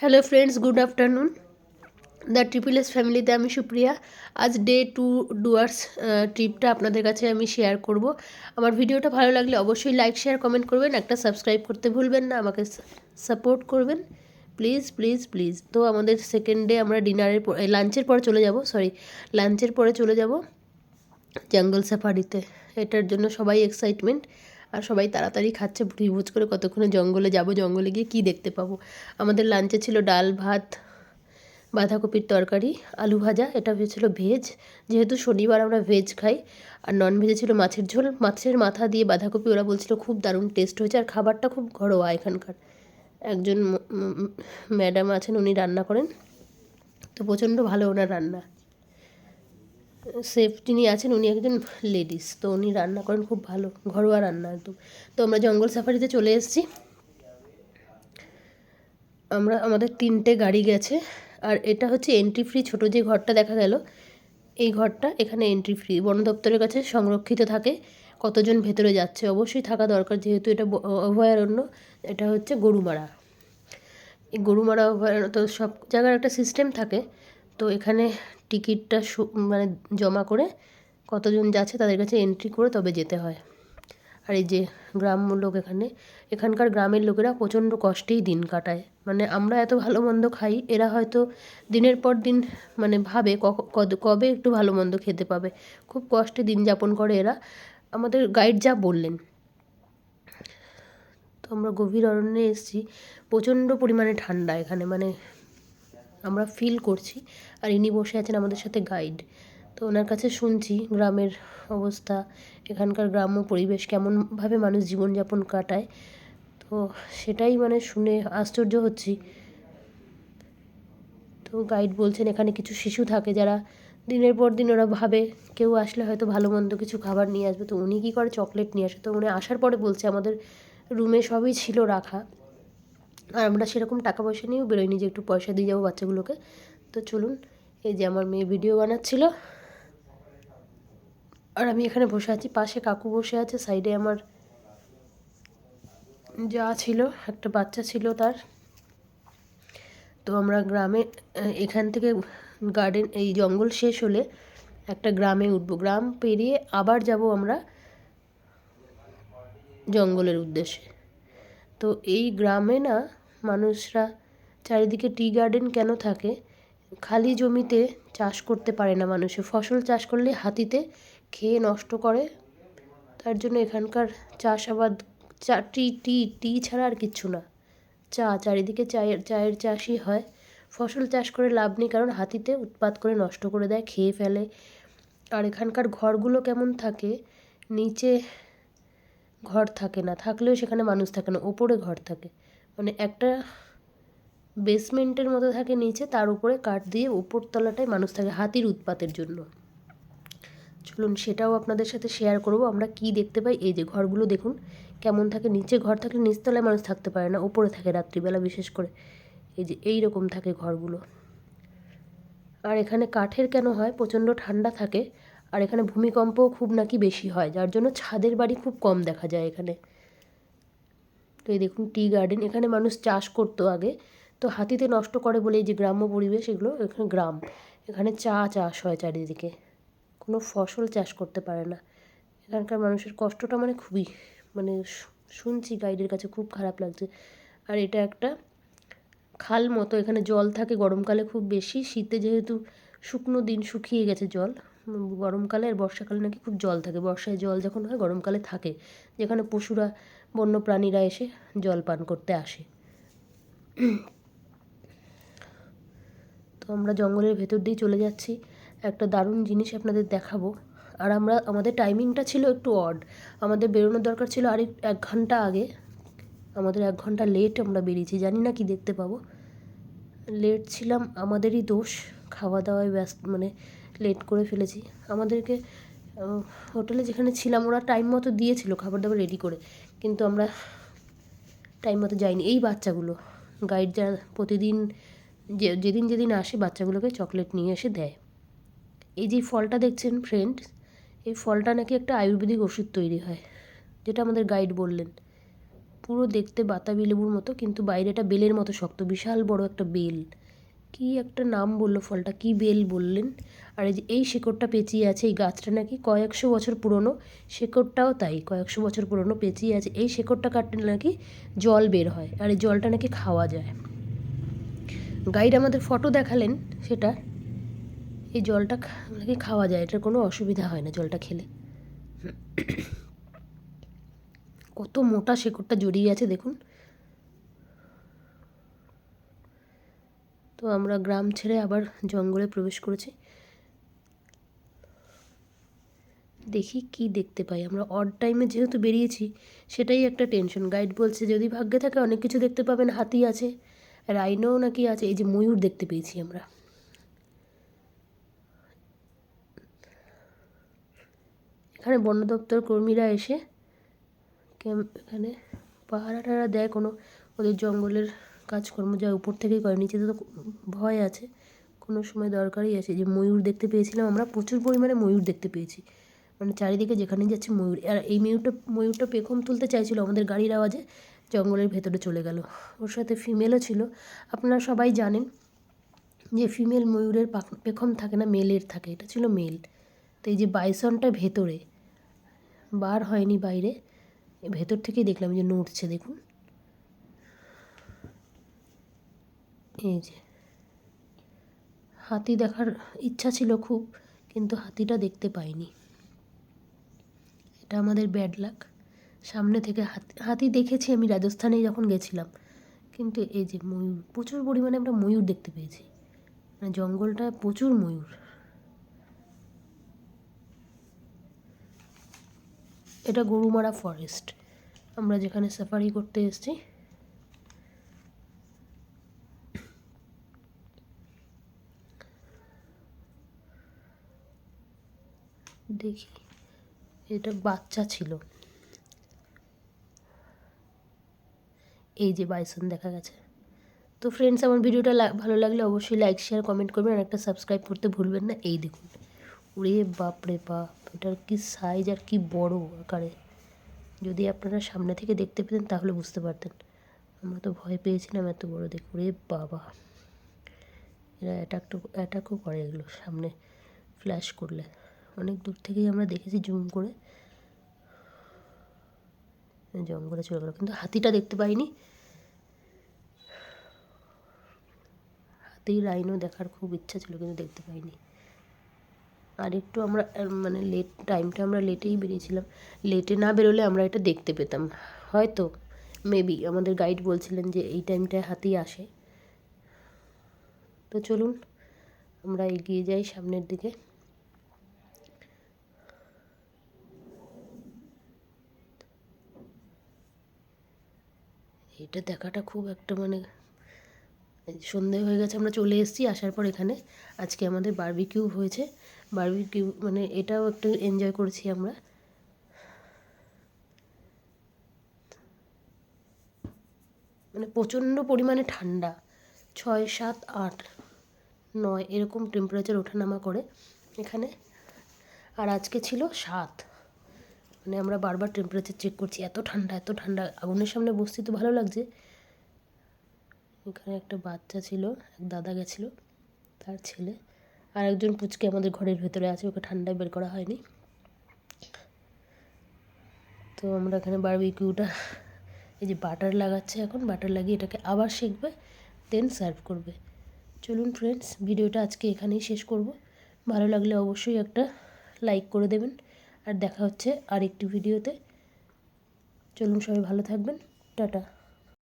Hello friends good afternoon the triple S ফ্যামিলিতে আমি সুপ্রিয়া। আজ ডে টু ডুয়ার্স ট্রিপটা আপনাদের কাছে আমি শেয়ার করব। আমার ভিডিওটা ভালো লাগলে অবশ্যই লাইক শেয়ার কমেন্ট করবেন। একটা সাবস্ক্রাইব করতে ভুলবেন না, আমাকে সাপোর্ট করবেন। প্লিজ প্লিজ প্লিজ তো আমাদের সেকেন্ড ডে আমরা ডিনারের লাঞ্চের পরে চলে যাব সরি লাঞ্চের পরে চলে যাব। জঙ্গল সাফারিতে এটার জন্য সবাই এক্সাইটমেন্ট আর সবাই তাড়াতাড়ি খাচ্ছে ভুজ করে কতক্ষণে জঙ্গলে যাব, জঙ্গলে গিয়ে কী দেখতে পাবো? আমাদের লাঞ্চে ছিল ডাল, ভাত, বাঁধাকপির তরকারি, আলু ভাজা, এটা হয়েছিল ভেজ যেহেতু শনিবার আমরা ভেজ খাই, আর নন ভেজে ছিল মাছের ঝোল। মাছের মাথা দিয়ে বাঁধাকপি ওরা বলছিল খুব দারুণ টেস্ট হয়েছে, আর খাবারটা খুব ঘরোয়া এখানকার। একজন ম্যাডাম আছেন, উনি রান্না করেন। তো প্রচণ্ড ভালো ওনার রান্না। সেফ যিনি আছেন, উনি একজন লেডিস, তো উনি রান্না করেন খুব ভালো, ঘরোয়া রান্না একদম। তো আমরা জঙ্গল সাফারিতে চলে এসেছি। আমরা, আমাদের তিনটে গাড়ি গেছে, আর এটা হচ্ছে এন্ট্রি ফ্রি ছোটো যে ঘরটা দেখা গেল, এই ঘরটা এখানে এন্ট্রি ফ্রি বন দপ্তরের কাছে সংরক্ষিত থাকে, কতজন ভেতরে যাচ্ছে অবশ্যই থাকা দরকার, যেহেতু এটা অভয়ারণ্য, এটা হচ্ছে গরুমারা। এই গরুমারা, অভয়ারণ্য, তো সব জায়গার একটা সিস্টেম থাকে তো এখানে টিকিটটা মানে জমা করে কতজন যাচ্ছে তাদের কাছে এন্ট্রি করে তবে যেতে হয়। আর এই যে গ্রাম্য লোক এখানে, এখানকার গ্রামের লোকেরা প্রচণ্ড কষ্টেই দিন কাটায়। মানে আমরা এত ভালো মন্দ খাই, এরা হয়তো দিনের পর দিন মানে ভাবে কবে একটু ভালো মন্দ খেতে পাবে। খুব কষ্টে দিন যাপন করে এরা। আমাদের গাইড যা বললেন। তো আমরা গভীর অরণ্যে এসেছি। প্রচণ্ড পরিমাণে ঠান্ডা এখানে। মানে আমরা ফিল করছি। আর ইনি বসে আছেন আমাদের সাথে গাইড তো ওনার কাছে শুনছি গ্রামের অবস্থা, এখানকার গ্রাম্য পরিবেশ কেমনভাবে মানুষ জীবনযাপন কাটায়। তো সেটাই মানে শুনে আশ্চর্য হচ্ছি। তো গাইড বলছেন, এখানে কিছু শিশু থাকে যারা দিনের পর দিন ওরা ভাবে, কেউ আসলে হয়তো ভালো মন্দ কিছু খাবার নিয়ে আসবে। তো উনি কী করে চকলেট নিয়ে আসে? তো উনি আসার পরে বলছে, আমাদের রুমে সবই ছিল রাখা। আর আমরা সেরকম টাকা পয়সা নিয়েও বেরোয়নি যে একটু পয়সা দিয়ে যাব বাচ্চাগুলোকে। তো চলুন, এই যে আমার মেয়ে ভিডিও বানাচ্ছিল। আর আমি এখানে বসে আছি, পাশে কাকু বসে আছে সাইডে আমার যা ছিল, একটা বাচ্চা ছিল তার। তো আমরা গ্রামে এখান থেকে গার্ডেন এই জঙ্গল শেষ হলে একটা গ্রামে উঠবো। গ্রাম পেরিয়ে আবার যাব আমরা জঙ্গলের উদ্দেশ্যে। তো এই গ্রামে না মানুষরা চারিদিকে টি গার্ডেন কেন থাকে? খালি জমিতে চাষ করতে পারে না মানুষে। ফসল চাষ করলে হাতিতে খেয়ে নষ্ট করে। তার জন্য এখানকার চাষাবাদ, চা, টি টি টি ছাড়া আর কিচ্ছু না। চা, চারিদিকে চায়ের চায়ের চাষই হয়। ফসল চাষ করে লাভ নেই কারণ হাতিতে উৎপাত করে নষ্ট করে দেয়, খেয়ে ফেলে। আর এখানকার ঘরগুলো কেমন থাকে? নিচে ঘর থাকে না, থাকলেও সেখানে মানুষ থাকে না, ওপরে ঘর থাকে। মানে একটা বেসমেন্টের মতো থাকে নিচে, তার উপরে কাঠ দিয়ে উপর তলাটায় মানুষ থাকে হাতির উৎপাতের জন্য। চলুন সেটাও আপনাদের সাথে শেয়ার করব। আমরা কি দেখতে পাই? এই যে ঘরগুলো দেখুন। কেমন থাকে? নিচে ঘর থাকলে নিচতলায় মানুষ থাকতে পারে না, ওপরে থাকে রাত্রিবেলা বিশেষ করে। এই যে এই রকম থাকে ঘরগুলো। আর এখানে কাঠের কেন হয়? প্রচণ্ড ঠান্ডা থাকে। আর এখানে ভূমিকম্পও খুব নাকি বেশি হয়। যার জন্য ছাদের বাড়ি খুব কম দেখা যায় এখানে। তো এই দেখুন টি গার্ডেন। এখানে মানুষ চাষ করতো আগে। তো হাতিতে নষ্ট করে বলে এই যে গ্রাম্য পরিবেশ, এগুলো এখানে গ্রাম। এখানে চা চাষ হয় চারিদিকে। কোনো ফসল চাষ করতে পারে না। এখানকার মানুষের কষ্টটা মানে খুবই মানে শুনছি গাইডের কাছে, খুব খারাপ লাগছে। আর এটা একটা খাল মতো, এখানে জল থাকে গরমকালে খুব বেশি। শীতে যেহেতু শুকনো দিন শুকিয়ে গেছে জল গরমকালে আর বর্ষাকালে নাকি খুব জল থাকে। বর্ষায় জল যখন হয়, গরমকালে থাকে। যেখানে পশুরা বন্য প্রাণীরা এসে জল পান করতে আসে। তো আমরা জঙ্গলের ভেতর দিয়ে চলে যাচ্ছি। একটা দারুণ জিনিস আপনাদের দেখাবো। আর আমরা, আমাদের টাইমিংটা ছিল একটু অড আমাদের বেরোনোর দরকার ছিল আর এক ঘণ্টা আগে। আমাদের এক ঘণ্টা লেট আমরা বেরিয়েছি। জানি না কি দেখতে পাবো। লেট ছিলাম, আমাদেরই দোষ। খাওয়া দাওয়ায় ব্যস্ত মানে লেট করে ফেলেছি। আমাদেরকে হোটেলে যেখানে ছিলাম ওরা টাইম মতো দিয়েছিল, খাবার দাবার রেডি করে। কিন্তু আমরা টাইম মতো যাইনি। এই বাচ্চাগুলো গাইড যারা প্রতিদিন যে, যেদিন যেদিন আসে বাচ্চাগুলোকে চকলেট নিয়ে এসে দেয়। এই যে ফলটা দেখছেন ফ্রেন্ড এই ফলটা নাকি একটা আয়ুর্বেদিক ওষুধ তৈরি হয়, যেটা আমাদের গাইড বললেন। পুরো দেখতে বাতাবি লেবুর মতো, কিন্তু বাইরেটা বেলের মতো শক্ত, বিশাল বড় একটা বেল। কি একটা নাম বলল ফলটা? কি বেল বললেন? আর এই যে, এই শেকড়টা পেঁচিয়ে আছে এই গাছটা নাকি কয়েকশো বছর পুরনো। শেকড়টাও তাই, কয়েকশো বছর পুরনো পেঁচিয়ে আছে। এই শেকড়টা কাটলে নাকি জল বের হয় আর এই জলটা নাকি খাওয়া যায়। গাইড আমাদের ফটো দেখালেন সেটা। এই জলটা নাকি খাওয়া যায়, এটার কোনো অসুবিধা হয় না জলটা খেলে। কত মোটা শেকড়টা জড়িয়ে আছে দেখুন। তো আমরা গ্রাম ছেড়ে আবার জঙ্গলে প্রবেশ করেছি। দেখি কি দেখতে পাই। আমরা অড টাইমে যেহেতু বেরিয়েছি, সেটাই একটা টেনশন গাইড বলছে, যদি ভাগ্যে থাকে, অনেক কিছু দেখতে পাবেন। হাতি আছে রাইনোও নাকি আছে? এই যে ময়ূর দেখতে পেয়েছি আমরা। এখানে বন দপ্তর কর্মীরা এসে এখানে পাহারা টাহারা দেয় কোনো। ওদের জঙ্গলের কাজকর্ম যা উপর থেকেই করে, নিচে তো ভয় আছে, কোনো সময় দরকারই আছে। যে ময়ূর দেখতে পেয়েছিলাম আমরা, প্রচুর পরিমাণে ময়ূর দেখতে পেয়েছি। মানে চারিদিকে যেখানে যাচ্ছে ময়ূর। আর এই ময়ূরটা ময়ূরটা পেখম তুলতে চাইছিল আমাদের গাড়ির আওয়াজে, জঙ্গলের ভেতরে চলে গেল। ওর সাথে ফিমেলও ছিল। আপনারা সবাই জানেন যে ফিমেল ময়ূরের পেখম থাকে না, মেলের থাকে। এটা ছিল মেল। তো এই যে বাইসনটা ভেতরে, বার হয়নি বাইরে, ভেতর থেকেই দেখলাম যে নড়ছে, দেখুন। এই যে। হাতি দেখার ইচ্ছা ছিল খুব, কিন্তু হাতিটা দেখতে পাইনি। এটা আমাদের ব্যাড লাক সামনে থেকে হাতি হাতি দেখেছি আমি রাজস্থানে যখন গেছিলাম। কিন্তু এই যে ময়ূর, প্রচুর পরিমাণে আমরা ময়ূর দেখতে পেয়েছি। মানে জঙ্গলটা প্রচুর ময়ূর। এটা গরুমারা ফরেস্ট আমরা যেখানে সাফারি করতে এসেছি দেখি। এটা বাচ্চা ছিল। এই যে বাইসন দেখা গেছে। তো ফ্রেন্ডস আমার ভিডিওটা ভালো লাগলে অবশ্যই লাইক শেয়ার কমেন্ট করবেন আর একটা সাবস্ক্রাইব করতে ভুলবেন না। এই দেখুন। ওরে বাপ রে বাপ, এটার কি সাইজ আর কি বড় আকারে। যদি আপনারা সামনে থেকে দেখতে পেতেন তাহলে বুঝতে পারতেন। আমরা তো ভয় পেয়েছিলাম এত বড় দেখে। ওরে বাবা। এরা অ্যাটাক অ্যাটাকও করে এগুলো সামনে। ফ্ল্যাশ করলে। অনেক দূর থেকেই আমরা দেখেছি জুম করে। জঙ্গলে চলে গেলো। কিন্তু হাতিটা দেখতে পাইনি। হাতি রাইনও দেখার খুব ইচ্ছা ছিল, কিন্তু দেখতে পাইনি। আর একটু আমরা মানে লেট টাইমটা আমরা লেটেই বেরিয়েছিলাম। লেটে না বেরোলে আমরা এটা দেখতে পেতাম। হয়তো মেবি আমাদের গাইড বলছিলেন যে এই টাইমটায় হাতি আসে। তো চলুন, আমরা এগিয়ে যাই সামনের দিকে। এটা দেখাটা খুব একটা মানে সন্ধে হয়ে গেছে, আমরা চলে এসেছি আসার পর এখানে। আজকে আমাদের বার্বিকিউ হয়েছে। বার্বিকিউ মানে এটাও একটু এনজয় করেছি আমরা। মানে প্রচণ্ড পরিমাণে ঠান্ডা। ছয়, সাত, আট, নয়, এরকম টেম্পারেচার ওঠানামা করে এখানে। আর আজকে ছিল সাত। মানে আমরা বারবার টেম্পারেচার চেক করছি, এত ঠান্ডা এত ঠান্ডা, আগুনের সামনে বসতে তো ভালো লাগছে। এখানে একটা বাচ্চা ছিল, এক দাদা গেছিল, তার ছেলে। আর একজন পুচকে আমাদের ঘরের ভেতরে আছে, ওকে ঠান্ডায় বের করা হয়নি। তো আমরা এখানে বারবিকিউটা এই যে বাটার লাগাচ্ছে এখন বাটার লাগিয়ে এটাকে আবার শিখবে দেন সার্ভ করবে। চলুন ফ্রেন্ডস ভিডিওটা আজকে এখানেই শেষ করব। ভালো লাগলে অবশ্যই একটা লাইক করে দেবেন। আর দেখা হচ্ছে আরেকটি ভিডিওতে। চলুন সবাই ভালো থাকবেন। টাটা।